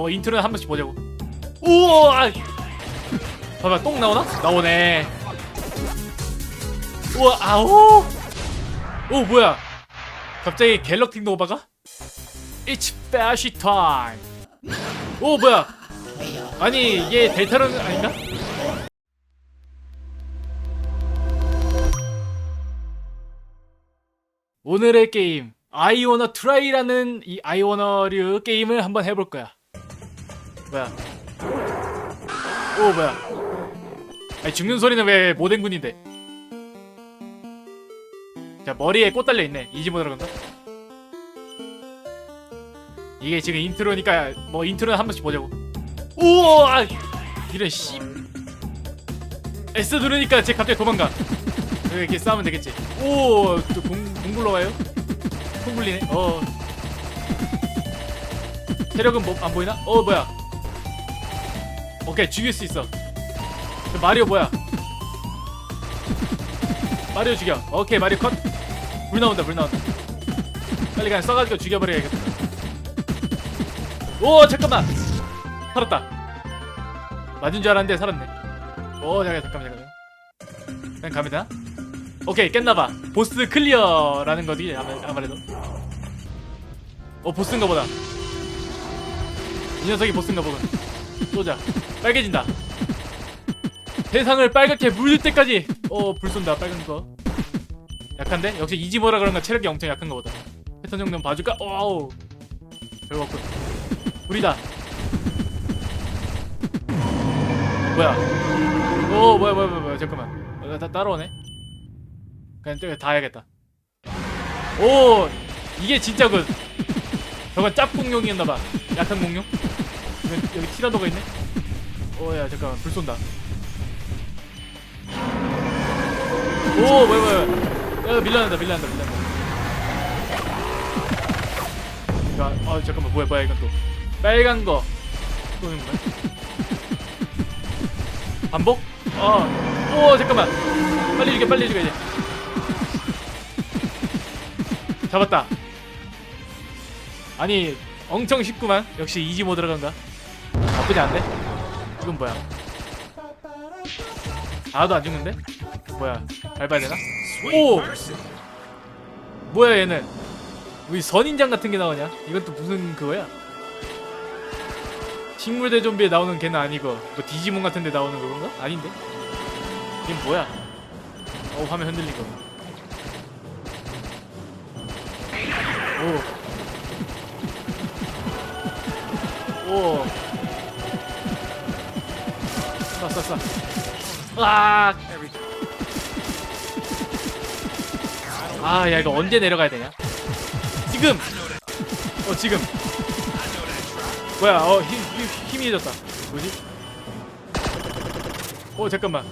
뭐 인트로는 한 번씩 보자고 우와 아이. 봐봐 똥 나오나? 나오네 우와 아오 오 뭐야 갑자기 갤럭틱 노바가? It's fashion time 오 뭐야 아니 얘 델타론 아닌가? 오늘의 게임 아이오너 트라이라는 이 아이오너류 게임을 한번 해볼 거야. 뭐야? 오 뭐야? 아니 죽는 소리는 왜 모den군인데? 자 머리에 꽃 달려 있네. 이지 모드라 그런가? 이게 지금 인트로니까 뭐 인트로는 한 번씩 보자고. 우와! 이런 씨. S 누르니까 쟤 갑자기 도망가. 이렇게 싸우면 되겠지. 오, 또공 공굴러 와요? 콩 굴리네. 어. 체력은 뭐 안 보이나? 어 뭐야? 오케이 죽일 수 있어. 저 마리오 뭐야? 마리오 죽여. 오케이 마리오 컷. 불 나온다 불 나온다. 빨리 그냥 써가지고 죽여버려야겠다. 오 잠깐만. 살았다. 맞은 줄 알았는데 살았네. 오 잠깐 잠깐만 잠깐만. 그냥 되나? 오케이 깼나봐 보스 클리어라는 거지 아무래도 어 보스인가 보다 이 녀석이 보스인가 보군 쏘자. 빨개진다. 세상을 빨갛게 물들 때까지. 어 불 쏜다. 빨간 거. 약한데? 역시 이지모라 그런가 체력이 엄청 약한 거 보다. 패턴 정도는 봐줄까? 와우. 별거 없군. 불이다. 뭐야? 오 뭐야 뭐야 뭐야, 잠깐만. 어, 다 따라오네? 그냥 다 해야겠다. 오! 이게 진짜 그 저건 짭 공룡이었나봐. 약한 공룡. 여기, 여기 티라노가 있네. 오야 잠깐만 불 쏜다. 오 뭐야 뭐야. 야 밀려난다 밀려난다 밀려난다. 이거 아 잠깐만 뭐야 뭐야 이건 또 빨간 거. 또 있는 거야? 반복? 어. 오 잠깐만. 빨리 죽여 빨리 죽여 이제. 잡았다. 아니 엄청 쉽구만. 역시 이지 모드라 그런가? 나쁘지 않네. 이건 뭐야? 아도 안 죽는데? 뭐야? 밟아야 되나? 오! 뭐야 얘는? 우리 선인장 같은 게 나오냐? 이건 또 무슨 그거야? 식물대 좀비에 나오는 걔는 아니고 뭐 디지몬 같은 데 나오는 그건가? 아닌데? 이게 뭐야? 어 화면 흔들리고 오. 오. 쏴, 쏴, 쏴. 아. 아, 야, 이거 언제 내려가야 되냐? 지금! 어, 지금. 뭐야, 어, 힘, 힘, 힘이 해졌다. 뭐지? 어, 잠깐만.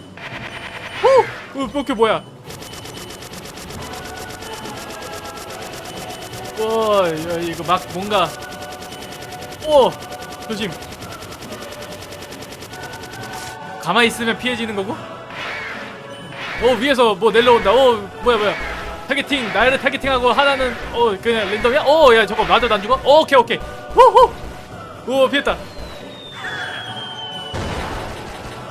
후! 어, 뽀케 뭐야? 와, 야, 이거 막 뭔가 오! 조심. 가만히 있으면 피해지는 거고? 어, 위에서 뭐 내려온다. 어, 뭐야, 뭐야. 타겟팅, 나를 타겟팅하고 하나는 어, 그냥 랜덤이야? 어, 야, 저거 맞아도 안 죽어? 어, 오케이, 오케이. 후후! 오, 피했다.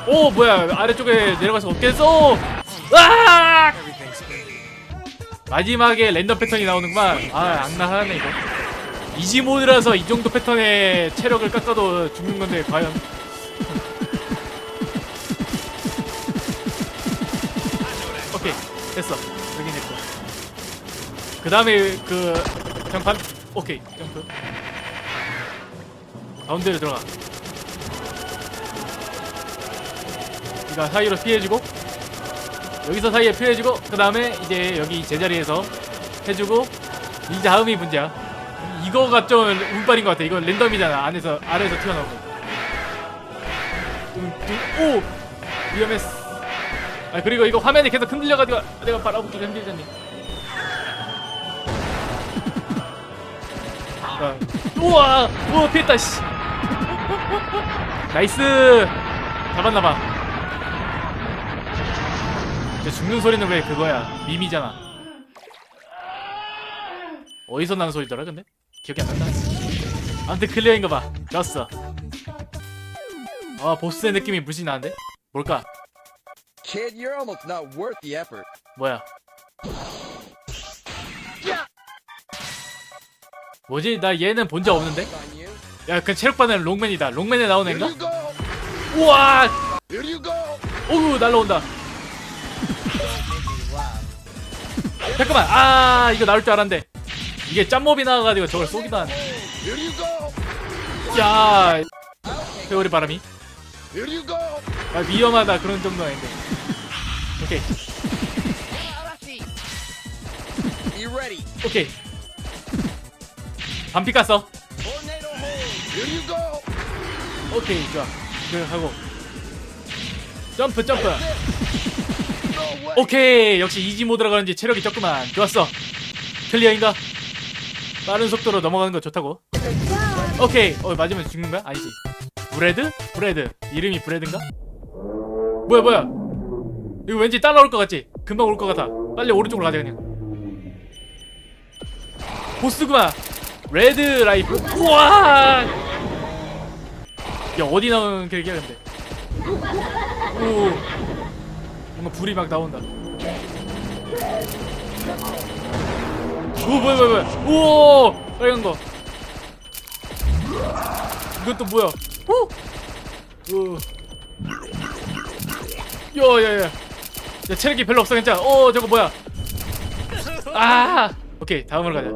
오, 뭐야. 아래쪽에 내려가서 없겠어. 아! 마지막에 랜덤 패턴이 나오는구만. 아, 악랄하네 이거. 이지 모드라서 이 정도 패턴의 체력을 깎아도 죽는 건데 과연. 됐어. 여기 됐고. 그 다음에 그 장판. 오케이 점프. 가운데로 들어가. 이가 사이로 피해주고 여기서 사이에 피해주고 그 다음에 이제 여기 제자리에서 해주고 이 다음이 문제야 이거가 좀 운빨인 것 같아 이거 랜덤이잖아 안에서 아래에서 튀어나오고 음, 음, 오 위험했어 아 그리고 이거 화면이 계속 흔들려가지고 내가 바라보기가 힘들잖니 아, 우와 우와 피했다 씨 나이스 잡았나봐 죽는 소리는 왜 그거야? 밈이잖아. 어디서 나는 소리더라 근데? 기억이 안 난다. 아무튼 클리어인 거 봐. 좋았어. 아 보스의 느낌이 물씬 나는데? 뭘까? Kid, you're almost not worth the effort. 뭐야? 뭐지? 나 얘는 본 적 없는데? On you. 야 그 체력받는 롱맨이다 롱맨에 나오는 Here 애인가? you go. 우와! Here you go. 오우 날라온다 잠깐만 아 이거 나올 줄 알았는데 이게 짬몹이 나와가지고 저걸 쏘기도 하네 Here you go. 야 회오리 바람이 Here you go. 아 위험하다 그런 정도는 아닌데. 오케이. 오케이. 반피 깠어. 오케이 좋아. 그 하고. 점프 점프. 오케이. 역시 이지 모드라 그런지 체력이 적구만. 좋았어. 클리어인가? 빠른 속도로 넘어가는 거 좋다고. 오케이. 어 맞으면 죽는 거야? 아니지. 브레드? 브레드. 이름이 브레드인가 뭐야 뭐야? 이거 왠지 따라올 것 같지? 금방 올 것 같아. 빨리 오른쪽으로 가자 그냥. 보스구만 레드 라이프. 우와! 야 어디 나오는 캐릭이야 근데? 오. 뭔가 불이 막 나온다. 오 뭐야 뭐야 뭐야? 오 빨간 거. 또 뭐야? 오. 오. 야야야. 야 체력이 별로 없어 괜찮아. 어 저거 뭐야? 아 오케이 다음으로 가자.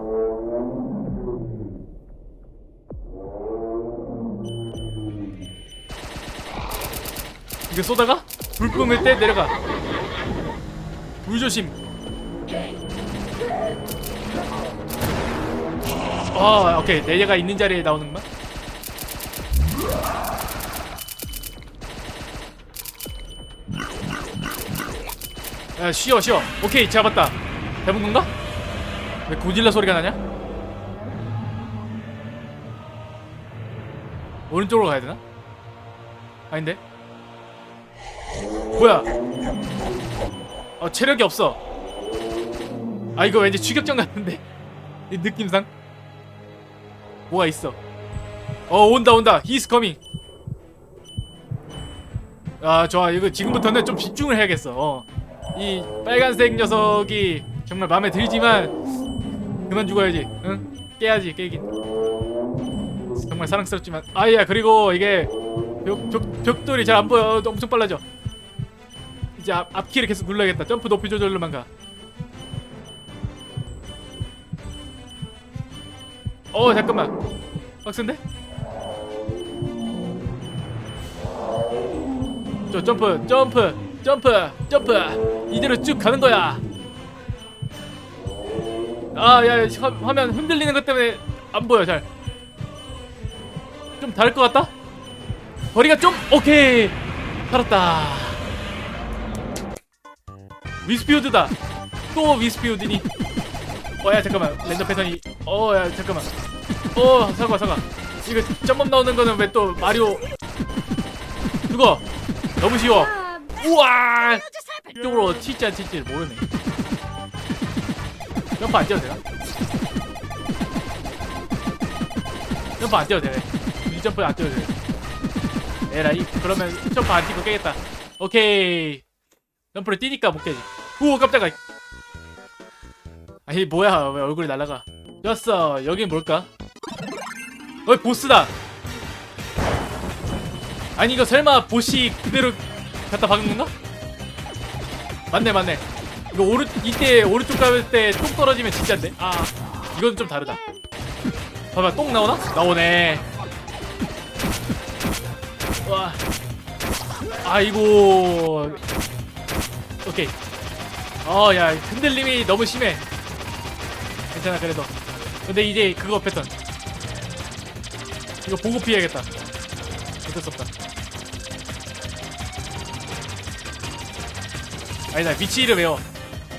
이거 쏘다가 불 뿜을 때 내려가. 불 조심. 아, 오케이. 내려가 있는 자리에 나오는구만. 야, 쉬어, 쉬어. 오케이, 잡았다. 잡은 건가? 왜 고질라 소리가 나냐? 오른쪽으로 가야 되나? 아닌데? 뭐야? 어 체력이 없어. 아 이거 왠지 추격전 같은데 이 느낌상 뭐가 있어? 어 온다 온다. He's coming. 아 좋아 이거 지금부터는 좀 집중을 해야겠어. 어. 이 빨간색 녀석이 정말 마음에 들지만 그만 죽어야지. 응? 깨야지 깨긴. 정말 사랑스럽지만 아야 그리고 이게 벽, 벽, 벽돌이 잘 안 보여 엄청 빨라져 이제 앞, 앞키를 계속 눌러야겠다 점프 높이 조절로만 가 어, 잠깐만 빡센데? 저 점프 점프 점프 점프 이대로 쭉 가는 거야. 아야 화면 흔들리는 것 때문에 안 보여 잘. 좀 다를 것 같다? 거리가 좀 오케이. 살았다. 위스피우드다. 또 위스피우드니? 어야 잠깐만. 랜덤 패턴이. 어야 잠깐만. 어 사과 사과. 이거 점검 나오는 거는 왜 또 마리오? 그거. 너무 쉬워 우와! 이쪽으로 튀지 안 튀지 모르네. 점프 안 뛰어도 되나? 점프 안 뛰어도 되네. 이 점프 안 뛰어도 돼 에라 이. 그러면 점프 안 뛰고 깨겠다. 오케이. 점프를 뛰니까 못 깨지. 오 깜짝아. 아니 뭐야. 왜 얼굴이 날아가. 좋았어. 여긴 뭘까? 어이 보스다. 아니 이거 설마 보시 그대로 갖다 박은 건가? 맞네 맞네. 이거 오른 이때 오른쪽 가을 때 똥 떨어지면 진짜인데? 아 이건 좀 다르다. 봐봐 똥 나오나? 나오네. 와. 아이고. 오케이. 어야 흔들림이 너무 심해. 괜찮아 그래도. 근데 이제 그거 패턴 이거 보고 피해야겠다. 어쩔 수 없다 아니다 위치를 외워.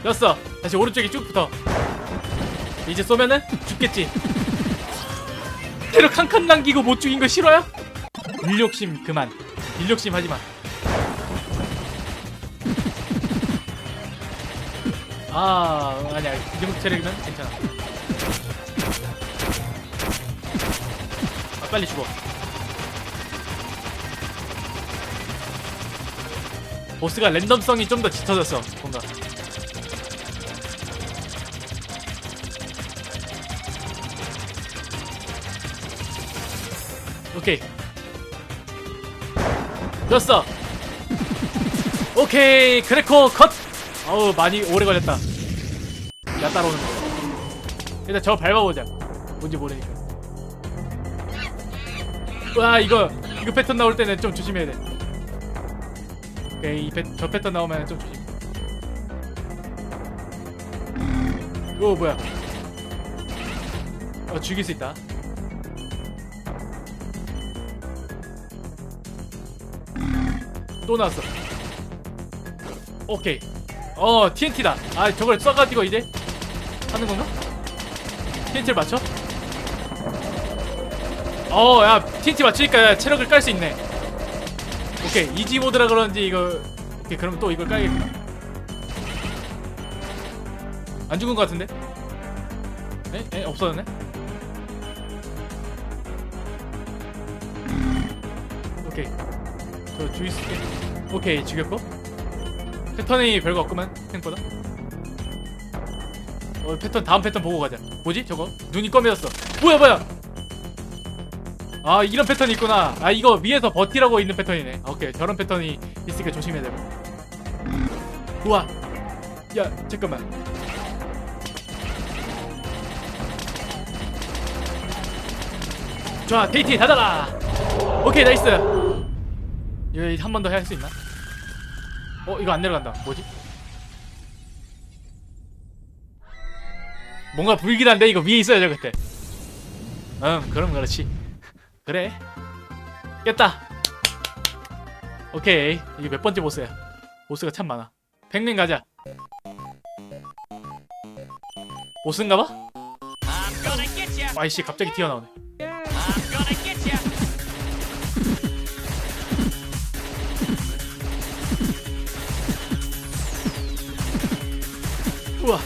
됐어. 다시 오른쪽에 쭉 붙어. 이제 쏘면은 죽겠지. 체력 한칸 남기고 못 죽인 거 싫어요? 일욕심 그만. 일욕심 하지마. 아 아니야. 이 정도 체력이면 괜찮아. 아 빨리 죽어 보스가 랜덤성이 좀 더 짙어졌어 뭔가. 오케이. 됐어. 오케이. 그래코 컷. 어우 많이 오래 걸렸다. 야 따라오는 거. 일단 저 밟아보자. 뭔지 모르니까. 와 이거 이거 패턴 나올 때는 좀 조심해야 돼 오케이 이 패, 저 패턴 나오면 좀 조심. 오 뭐야. 어 죽일 수 있다. 또 나왔어. 오케이. 어 TNT다. 아 저걸 써가지고 이제 하는 건가? TNT를 맞춰? 어야 TNT 맞추니까 체력을 깔 수 있네 오케이 이지 모드라 그런지 이거 오케이 그럼 또 이걸 깔겠구나 안 죽은 것 같은데? 에? 에? 없어졌네? 오케이. 저 주의 쓸게. 오케이 죽였고. 패턴이 별거 없구만 생각보다. 어 패턴 다음 패턴 보고 가자. 뭐지 저거? 눈이 검해졌어. 뭐야 뭐야 아 이런 패턴이 있구나. 아 이거 위에서 버티라고 있는 패턴이네. 아, 오케이 저런 패턴이 있으니까 조심해야 되고. 우와. 야 잠깐만. 좋아 데이티 닫아라 오케이 나이스. 이거 한 번 더 할 수 있나? 어 이거 안 내려간다. 뭐지? 뭔가 불길한데 이거 위에 있어야죠 그때 응 그럼 그렇지 그래. 깼다. 오케이. 이게 몇 번째 보스야? 보스가 참 많아. 백맨 가자. 보스인가봐? 아이씨 갑자기 튀어나오네. 우와.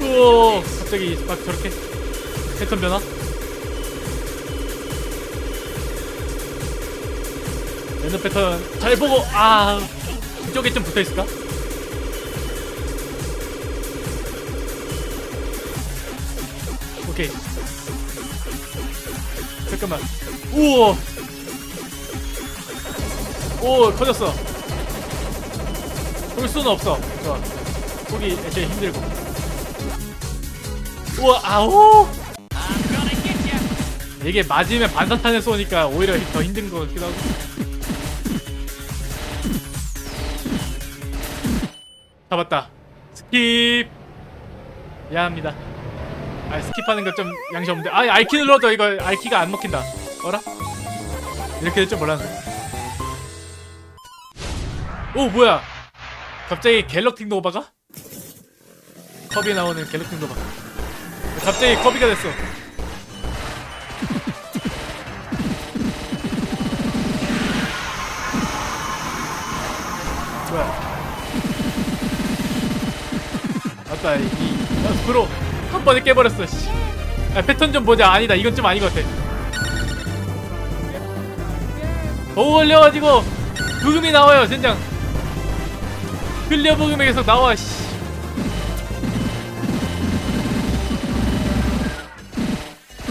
우와 갑자기 막 저렇게 패턴 변화 랜덤 패턴 잘 보고 아 이쪽에 좀 붙어 있을까? 오케이. 잠깐만. 우와. 오 터졌어. 볼 수는 없어. 좋아. 보기 애초에 힘들고. 우와 아오. 이게 맞으면 반사탄을 쏘니까 오히려 더 힘든 것 같기도 하고 잡았다. 스킵. 미안합니다. 아 스킵하는 거 좀 양심 없는데. 아 알키 눌러도 이거 알키가 안 먹힌다. 어라? 이렇게 될 줄 몰랐네. 오 뭐야? 갑자기 갤럭틱 노바가? 컵이 나오는 갤럭틱 노바. 갑자기 컵이가 됐어 맞다 이 프로 한 번에 깨버렸어 씨. 야, 패턴 좀 보자. 아니다. 이건 좀 아닌 것 같아. 버그 걸려가지고 부금이 나와요 젠장. 클리어 부금이 계속 나와 씨.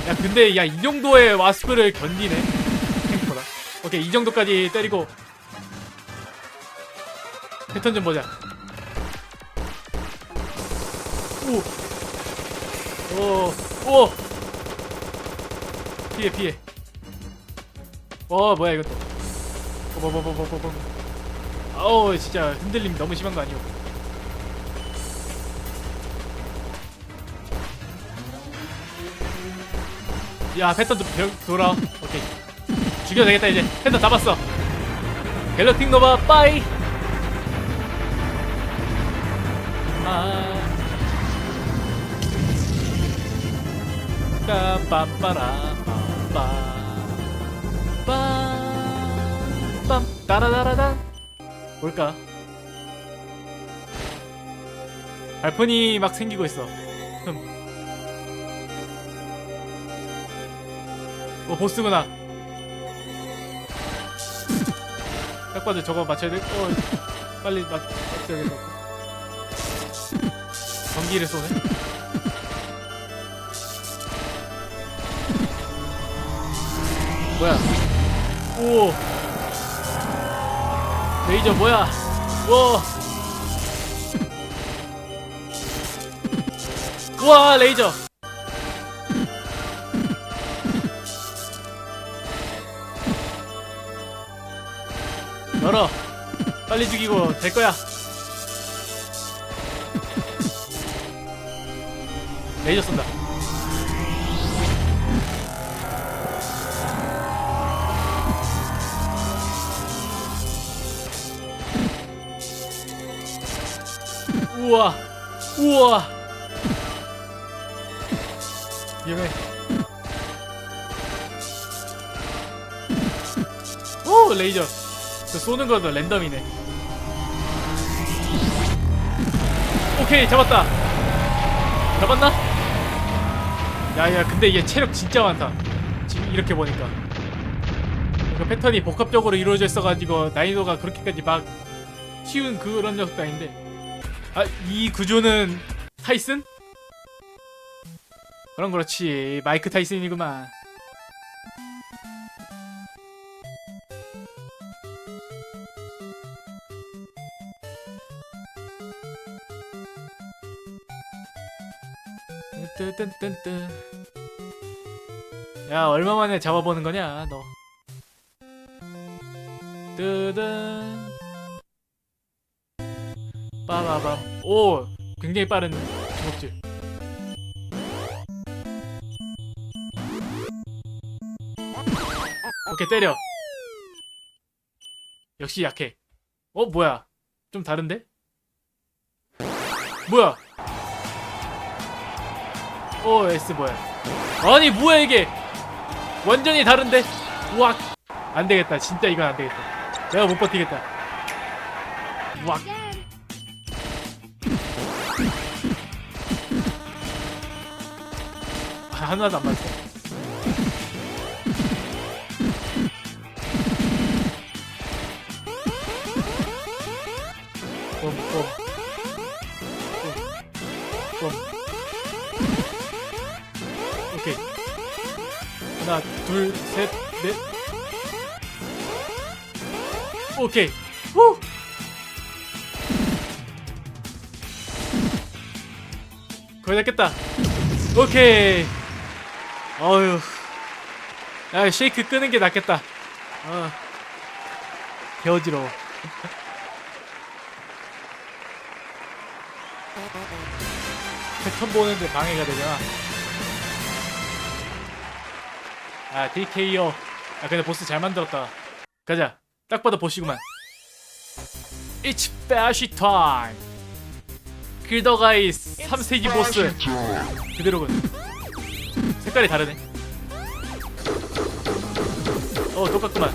야 근데 야 이 정도의 와스프를 견디네. 생각보다. 오케이 이 정도까지 때리고. 패턴 좀 보자 오 오 오 피해 피해. 어 뭐야 이것도. 뭐뭐뭐뭐뭐뭐. 아우 진짜 흔들림 너무 심한 거 아니오? 야 패턴도 별, 돌아. 오케이. 죽여도 되겠다 이제. 패턴 잡았어. 갤럭틱 노바 빠이. 아 빰빰빠라 빰빰 따라라라단 뭘까 발폰이 막 생기고 있어 흠. 어 보스구나 딱 봐도 저거 맞춰야 돼. 어, 빨리 맞, 맞춰야겠다. 전기를 쏘네. 뭐야? 오. 레이저 뭐야? 와. 우와 레이저. 열어. 빨리 죽이고 될 거야. 레이저 쏜다. 우와, 우와. 위험해. 오 레이저. 그 쏘는 것도 랜덤이네. 오케이 잡았다. 잡았나? 야야 근데 이게 체력 진짜 많다. 지금 이렇게 보니까. 그 패턴이 복합적으로 이루어져 있어가지고 난이도가 그렇게까지 막 쉬운 그런 녀석도 아닌데. 아 이 구조는 타이슨? 그럼 그렇지 마이크 타이슨이구만. 야 얼마 만에 잡아보는 거냐 너 뜨든 빠바밤 오 굉장히 빠른 주먹질. 오케이 때려. 역시 약해. 어 뭐야? 좀 다른데? 뭐야? 오 S 뭐야? 아니 뭐야 이게? 완전히 다른데? 우악. 안 되겠다. 진짜 이건 안 되겠다. 내가 못 버티겠다. 우악 하나도 안 맞았어 봄. 오케이. 하나, 둘, 셋, 넷. 오케이. 후! 거의 다 깼다. 오케이. 어휴. 야, 쉐이크 끄는 게 낫겠다. 어. 개어지러워. 패턴 보는데 방해가 되잖아. 아, DKO. 아, 근데 보스 잘 만들었다. 가자. 딱 봐도 보시구만. It's fashy time. 길더가이 3세기 보스. 그대로군. 색깔이 다르네. 어, 똑같구만.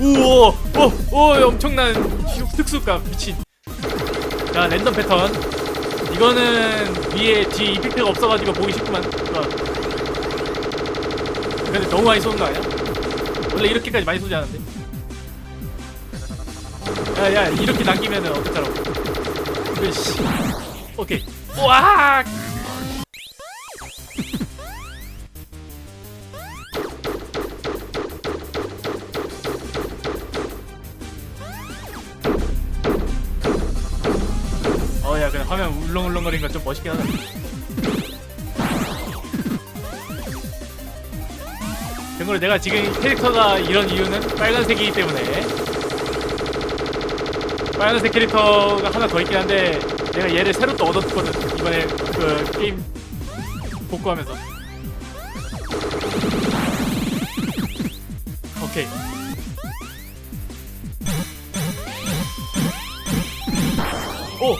우와, 어, 어, 엄청난 슉, 특수감 미친. 자, 랜덤 패턴. 이거는 위에 뒤에 이펙트가 없어가지고 보기 쉽구만. 어. 근데 너무 많이 쏘는 거 아니야? 원래 이렇게까지 많이 쏘지 않은데. 야, 야, 이렇게 남기면은 어떡하라고. 그래, 씨. 오케이. 와! 어, 야, 그냥 화면 울렁울렁거리는 건좀 멋있긴 하다. 참고로 내가 지금 캐릭터가 이런 이유는 빨간색이기 때문에 빨간색 캐릭터가 하나 더 있긴 한데 내가 얘를 새로 또 얻었거든 이번에 그 게임 복구하면서 오케이 오!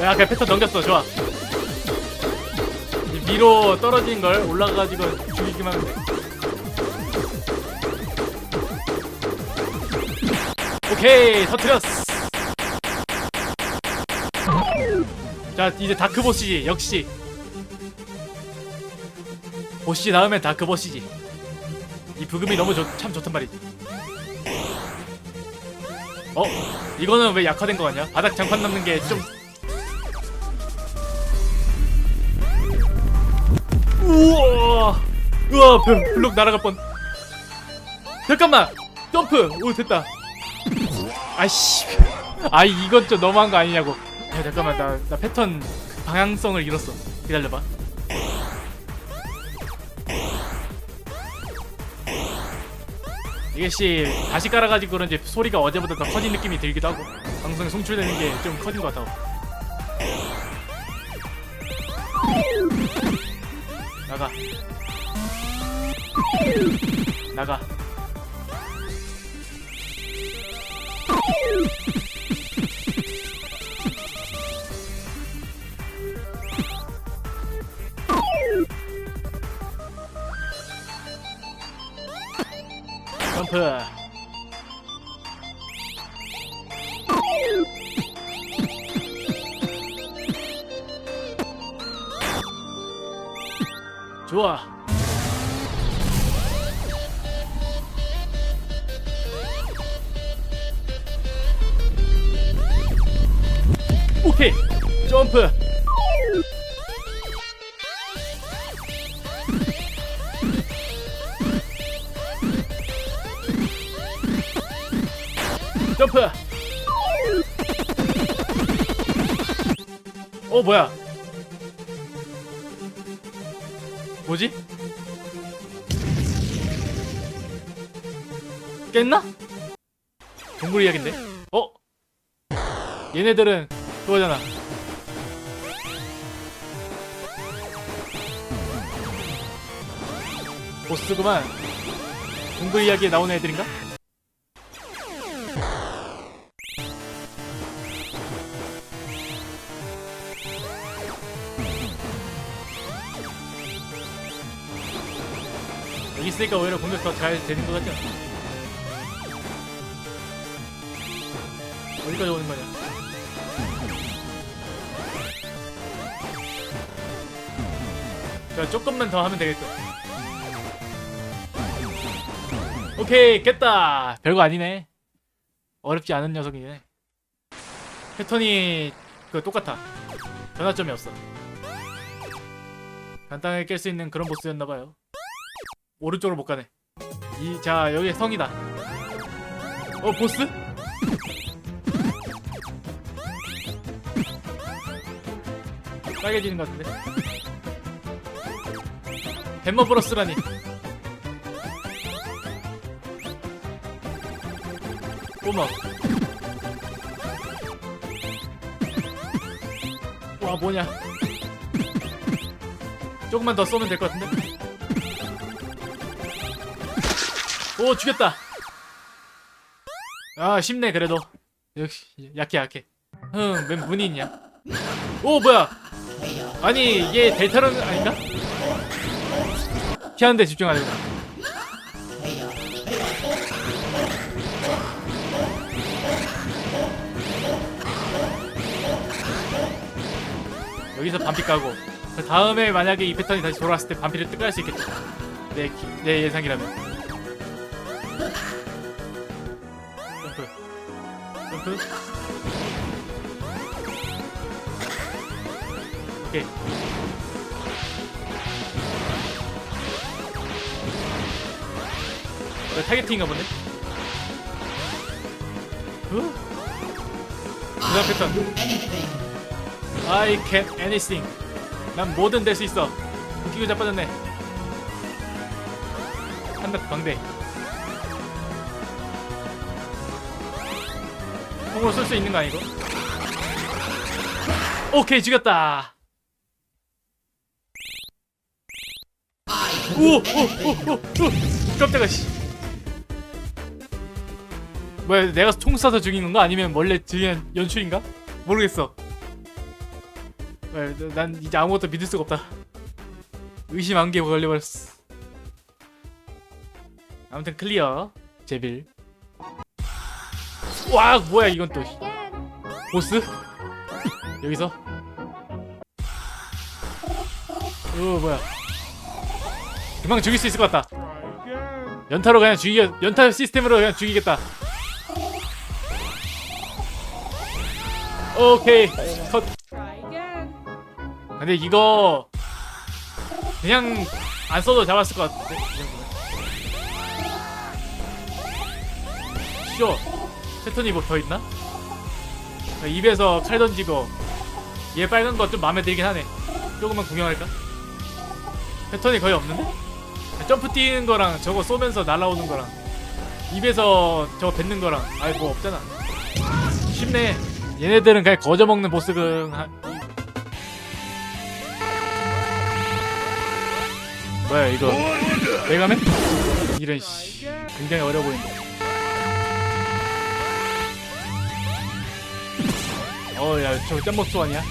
야, 그냥 패턴 넘겼어. 좋아. 이 위로 떨어진 걸 올라가가지고 죽이기만 하면 돼. 오케이, 터트렸어. 자, 이제 다크 보시지. 역시. 보시 나오면 다크 보시지. 이 부금이 너무 좋, 참 좋단 말이지 어? 이거는 왜 약화된 거 같냐? 바닥 장판 남는 게 좀 우와 우와 별- 블록 날아갈 뻔 잠깐만 점프 오 됐다 아이씨 아이 이건 좀 너무한 거 아니냐고 야 잠깐만 나, 나 패턴 방향성을 잃었어. 기다려봐. 이게 씨 다시 깔아가지고 그런지 소리가 어제보다 더 커진 느낌이 들기도 하고 방송에 송출되는 게 좀 커진 것 같아 나가. 나가 점프 좋아. 오케이. 점프 점프 어 뭐야 뭐지? 깼나? 동물 이야기인데? 어? 얘네들은 그거잖아 보스구만 동물 이야기에 나오는 애들인가? 있으니까 오히려 공격 더 잘 되는 것 같지 않아? 어디까지 오는 거냐? 자, 조금만 더 하면 되겠어. 오케이, 깼다. 별거 아니네. 어렵지 않은 녀석이네. 패턴이 그 똑같아. 변화점이 없어. 간단하게 깰 수 있는 그런 보스였나봐요. 오른쪽으로 못 가네. 이, 자, 여기 성이다. 어, 보스? 빨개지는 것 같은데. 햄머브러스라니. 꼬마. 와, 뭐냐. 조금만 더 쏘면 될 것 같은데? 오 죽였다. 아 쉽네 그래도. 역시 약해 약해. 흥웬 문이 있냐? 오 뭐야? 아니 이게 델타론 아닌가? 피하는데 집중하려고 여기서 반피 까고. 그 다음에 만약에 이 패턴이 다시 돌아왔을 때 반피를 뜰수 있겠지 내, 기, 내 예상이라면 점프 점프 오케이 어, 타겟팅인가 보네 후 그다음 패턴 I can anything. 난 뭐든 될 수 있어. 웃기고 자빠졌네. 한낱 광대 통으로 쓸수 있는 거 아니고? 오케이 죽였다. 오오오오오. 깜짝아 씨. 뭐야 내가 총 쏴서 죽인 건가? 아니면 원래 들리는 연출인가? 모르겠어. 뭐야, 난 이제 아무것도 믿을 수가 없다. 의심 안개 걸려버렸어. 아무튼 클리어 제빌 와 뭐야 이건 또. 보스? 여기서? 어 뭐야. 금방 죽일 수 있을 것 같다. 연타로 그냥 죽이 연타 시스템으로 그냥 죽이겠다. 오케이. 컷. 근데 이거 그냥 안 써도 잡았을 것 같은데. 패턴이 뭐 더 있나? 입에서 칼 던지고 얘 빨간 거 좀 마음에 들긴 하네. 조금만 구경할까? 패턴이 거의 없는데? 점프 뛰는 거랑 저거 쏘면서 날아오는 거랑 입에서 저거 뱉는 거랑 아이 뭐 없잖아. 쉽네. 얘네들은 그냥 거저 먹는 보스금 한 뭐야 이거 메가맨? 이런 씨 굉장히 어려 보인다. 어야 저거 짬먹소 아니야?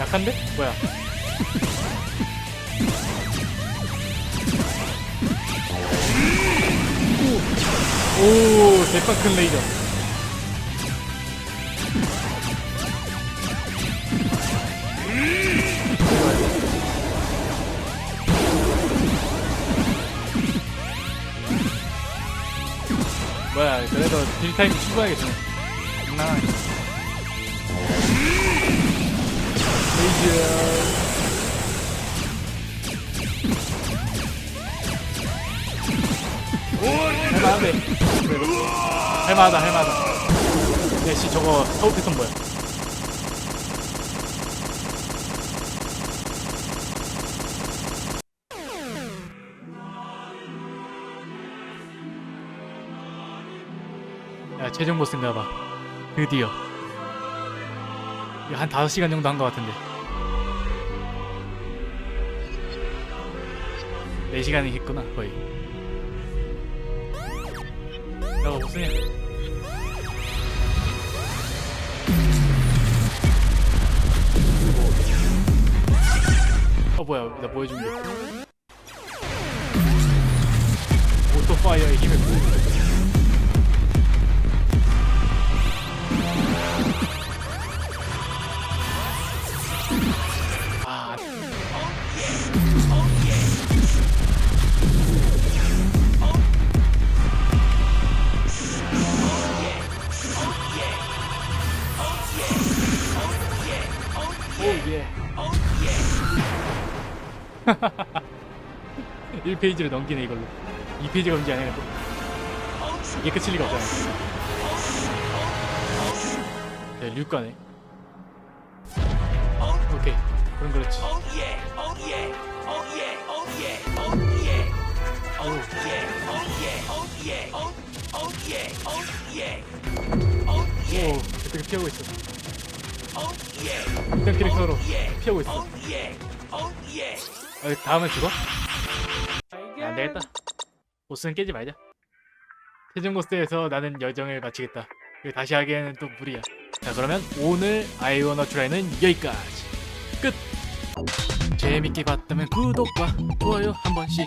약한데? 뭐야? 오, 오 대빵 큰 레이저. 딜타임 되네 장난 레이저 할만한데 할만하다 할만하다. 야 씨 저거 사고 패턴 뭐야 야 최종 보스인가봐. 드디어. 한 5시간 정도 한 것 같은데. 4시간이 했구나 거의. 야 무슨이야 어 뭐야 나뭐 해준 게. 오토파이어의 힘을 보여준 예. 1페이지를 넘기네 이걸로. 2페이지가 문제 아니야 또 이게 끝일 리가 없잖아. 야 류가네. 오케이. 그럼 그렇지. 오 어떻게 피하고 있어 일단 캐릭터로 피하고 있어. 아, 다음에 죽어? 안. 되겠다. 보스는 깨지 말자. 최종 보스에서 나는 여정을 마치겠다. 이거 다시 하기에는 또 무리야. 자 그러면 오늘 아이오너 트라이는 여기까지. 끝. 재밌게 봤다면 구독과 좋아요 한 번씩